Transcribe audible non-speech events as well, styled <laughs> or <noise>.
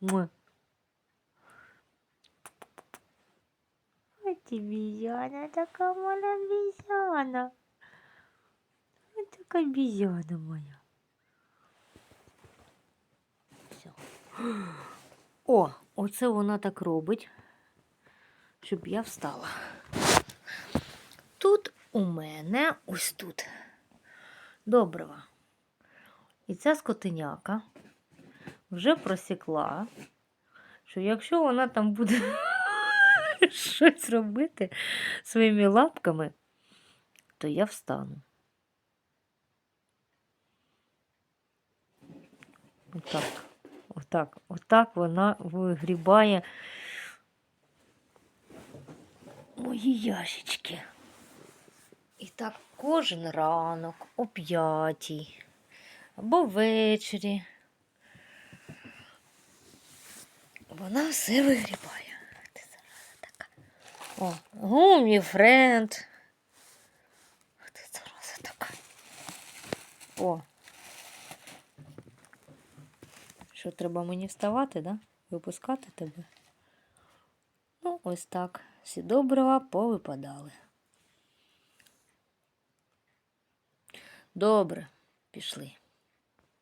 Муа. Ой, ти бізяна, така мала бізяна. Ой, така бізяна моя. Все. О, оце вона так робить, щоб я встала. Тут у мене ось тут добрива. І ця скотиняка вже просікла, що якщо вона там буде <laughs> щось робити своїми лапками, то я встану. Отак, отак, отак вона вигрібає мої ящички. І так кожен ранок о п'ятій або ввечері. Вона все вигрібає. Ти зараза така. О, гумі френд. Ти така. О. Що треба мені вставати, да? Випускати тебе? Ну, ось так. Всі добрива повипадали. Добре, пішли.